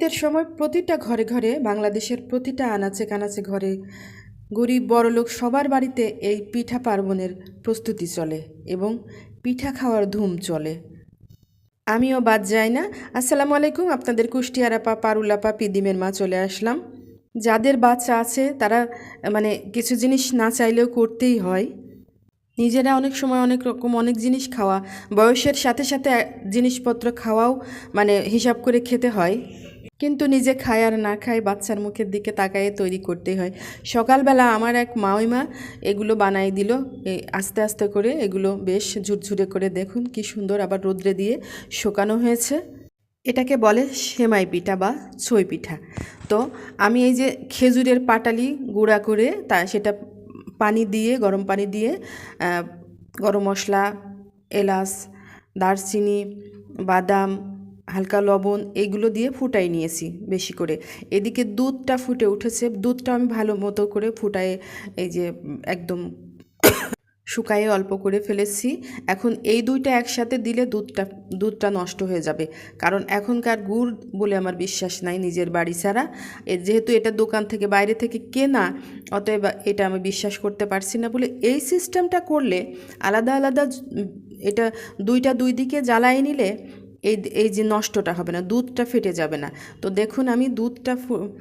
ঈদের সময় প্রতিটা ঘরে ঘরে, বাংলাদেশের প্রতিটা আনাচে কানাচে ঘরে গরিব বড়লোক সবার বাড়িতে এই পিঠা পার্বণের প্রস্তুতি চলে এবং পিঠা খাওয়ার ধুম চলে। আমিও বাদ যাই না। আসসালামু আলাইকুম, আপনাদের কুষ্টিয়ারাপা পারুলাপা পিদিমের মা চলে আসলাম। যাদের বাচ্চা আছে, তারা মানে কিছু জিনিস না চাইলেও করতেই হয়। নিজেরা অনেক সময় অনেক রকম অনেক জিনিস খাওয়া, বয়সের সাথে সাথে জিনিসপত্র খাওয়াও মানে হিসাব করে খেতে হয়। কিন্তু নিজে খায় আর না খায় বাচ্চার মুখের দিকে তাকায়ে তৈরি করতে হয়। সকালবেলা আমার এক মাওইমা এগুলো বানাই দিল। আস্তে আস্তে করে এগুলো বেশ ঝুরঝুরে করে দেখুন কি সুন্দর আবার রোদ্রে দিয়ে শুকানো হয়েছে। এটাকে বলে সেমাই পিঠা বা ছই পিঠা। তো আমি এই যে খেজুরের পাটালি গুঁড়া করে তা সেটা পানি দিয়ে, গরম পানি দিয়ে গরম মশলা, এলাচ, দারচিনি, বাদাম হালকা লবণ এগুলো দিয়ে ফুটাই নিয়েছি বেশি করে। এদিকে দুধটা ফুটে উঠেছে। দুধটা আমি ভালো মতো করে ফুটায় এই যে একদম শুকায়ে অল্প করে ফেলেছি। এখন এই দুইটা একসাথে দিলে দুধটা দুধটা নষ্ট হয়ে যাবে। কারণ এখনকার গুড় বলে আমার বিশ্বাস নাই নিজের বাড়ি ছাড়া। যেহেতু এটা দোকান থেকে বাইরে থেকে কেনা, অতএব এটা আমি বিশ্বাস করতে পারছি না বলে এই সিস্টেমটা করলে আলাদা আলাদা এটা দুইটা দুই দিকে জ্বালায় নিলে এই এই যে নষ্টটা হবে না, দুধটা ফেটে যাবে না। তো দেখুন, আমি দুধটা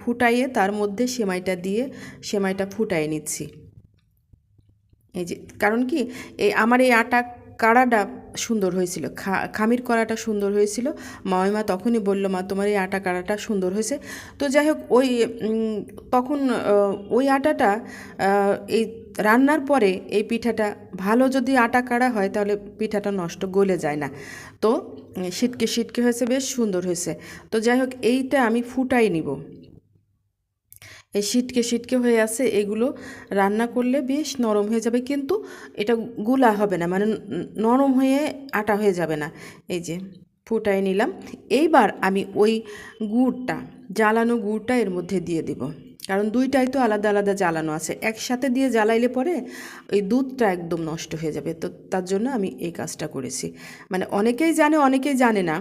ফুটাইয়ে তার মধ্যে সেমাইটা দিয়ে সেমাইটা ফুটাই নিচ্ছি। এই যে, কারণ কি, এই আমার এই আটা কাড়াটা সুন্দর হয়েছিল খামির করাটা সুন্দর হয়েছিল। মামিমা তখনই বলল, মা, তোমার এই আটা কাড়াটা সুন্দর হয়েছে। তো যাই হোক, ওই তখন ওই আটাটা এই রান্নার পরে এই পিঠাটা, ভালো যদি আটা কাড়া হয়, তাহলে পিঠাটা নষ্ট গলে যায় না। তো সিটকে সিটকে হয়েছে, বেশ সুন্দর হয়েছে। তো যাই হোক, এইটা আমি ফুটাই নিব। এই সিটকে সিটকে হয়ে আছে, এগুলো রান্না করলে বেশ নরম হয়ে যাবে, কিন্তু এটা গুলা হবে না মানে নরম হয়ে আটা হয়ে যাবে না। এই যে ফুটাই নিলাম, এইবার আমি ওই গুড়টা, জ্বালানো গুড়টা এর মধ্যে দিয়ে দিব। কারণ দুইটাই তো আলাদা আলাদা জ্বালানো আছে। একসাথে দিয়ে জ্বালাইলে পরে ওই দুধটা একদম নষ্ট হয়ে যাবে। তো তার জন্য আমি এই কাজটা করেছি। মানে অনেকেই জানে অনেকেই জানে না।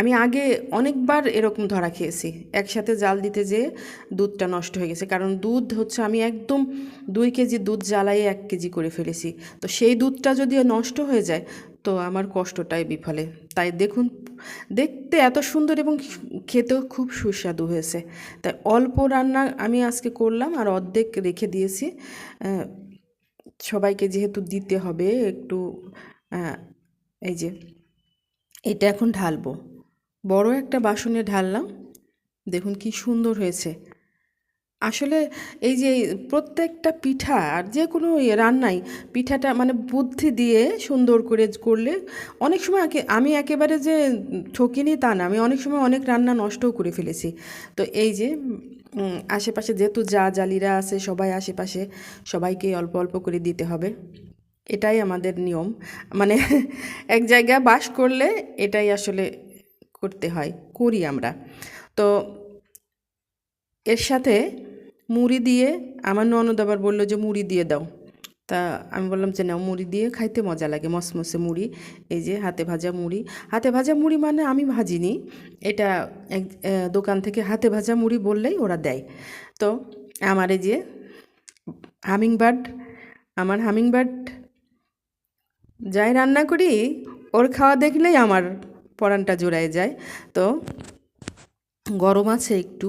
আমি আগে অনেকবার এরকম ধরা খেয়েছি। একসাথে জাল দিতে যেয়ে দুধটা নষ্ট হয়ে গেছে। কারণ দুধ হচ্ছে, আমি একদম দুই কেজি দুধ জ্বালাইয়ে এক কেজি করে ফেলেছি। তো সেই দুধটা যদি নষ্ট হয়ে যায়, তো আমার কষ্টটাই বিফলে। তাই দেখুন, দেখতে এত সুন্দর এবং খেতেও খুব সুস্বাদু হয়েছে। তাই অল্প রান্না আমি আজকে করলাম আর অর্ধেক রেখে দিয়েছি। সবাইকে যেহেতু দিতে হবে, একটু এই যে, এটা এখন ঢালবো। বড় একটা বাসনে ঢাললাম। দেখুন কি সুন্দর হয়েছে। আসলে এই যে প্রত্যেকটা পিঠা আর যে কোনো ইয়ে রান্নাই পিঠাটা মানে বুদ্ধি দিয়ে সুন্দর করে করলে অনেক সময় আমি একেবারে যে ঠকিনি তা না, আমি অনেক সময় অনেক রান্না নষ্টও করে ফেলেছি। তো এই যে আশেপাশে যেহেতু যা জালিরা আছে সবাই আশেপাশে সবাইকে অল্প অল্প করে দিতে হবে। এটাই আমাদের নিয়ম। মানে এক জায়গায় বাস করলে এটাই আসলে করতে হয়, করি আমরা। তো এর সাথে মুড়ি দিয়ে আমার ননদ আবার বলল যে মুড়ি দিয়ে দাও। তা আমি বললাম যে নাও মুড়ি দিয়ে খাইতে মজা লাগে, মসমসে মুড়ি, এই যে হাতে ভাজা মুড়ি। হাতে ভাজা মুড়ি মানে আমি ভাজিনি, এটা এক দোকান থেকে হাতে ভাজা মুড়ি বললেই ওরা দেয়। তো আমার এই যে হামিংবার্ড, আমার হামিংবার্ড যাই রান্না করি, ওর খাওয়া দেখলেই আমার পরানটা জোড়ায় যায়। তো গরম আছে একটু।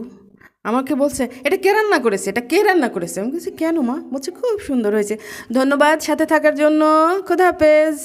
আমাকে বলছে, এটা কে রান্না করেছে? এটা কে রান্না করেছে? আমি বলছি, কেন মা? বলছে, খুব সুন্দর হয়েছে। ধন্যবাদ সাথে থাকার জন্য। খোদা হাফেজ।